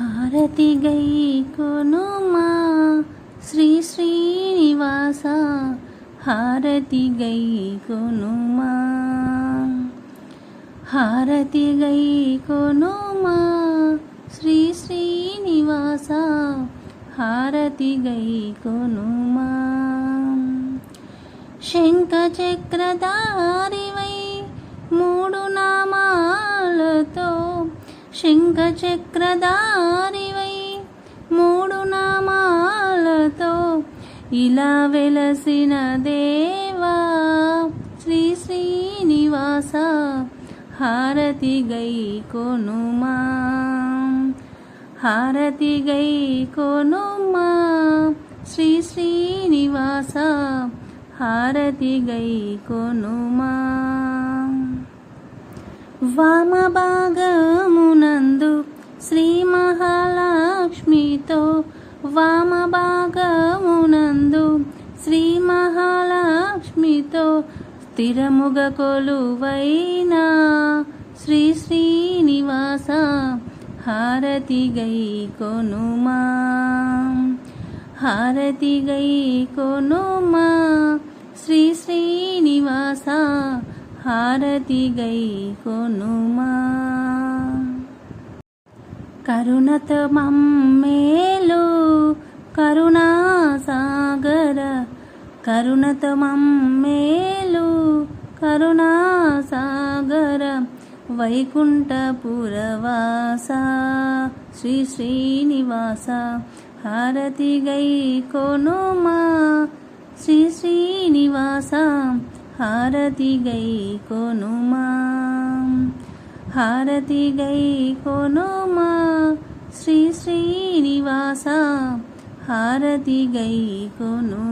హారతి గై కొనుమా శ్రీ శ్రీనివాస హారతి గై కొనుమా. హారతి గై కొనుమా శ్రీ శ్రీనివాస హారతి గై కొనుమా. శంఖ చక్రధారివై మూ శంఖ చక్రధారివై మూడు నామాలతో ఇలా వెలసిన దేవా శ్రీ శ్రీనివాస హారతి గై కొనుమా. హారతి గై కొనుమా శ్రీ శ్రీనివాస హారతి గై కొనుమా. వామభాగమునందు శ్రీ మహాలక్ష్మితో వామభాగమునందు శ్రీ మహాలక్ష్మితో స్థిరముగ కొలువైన శ్రీ శ్రీనివాస హారతి గై కొనుమా. హారతి గై కొనుమా. శ్రీ శ్రీనివాస హారతి గై కొనుమా కరుణత మమ్మేలు కరుణా సాగర కరుణత మమ్మేలు కరుణా సాగర వైకుంఠపురవాస శ్రీ శ్రీనివాస హారతి గై కొనుమా శ్రీ శ్రీనివాస హారతి గై కొనుమా. హారతి గై కొనుమా. శ్రీ శ్రీనివాస హారతి గై కొను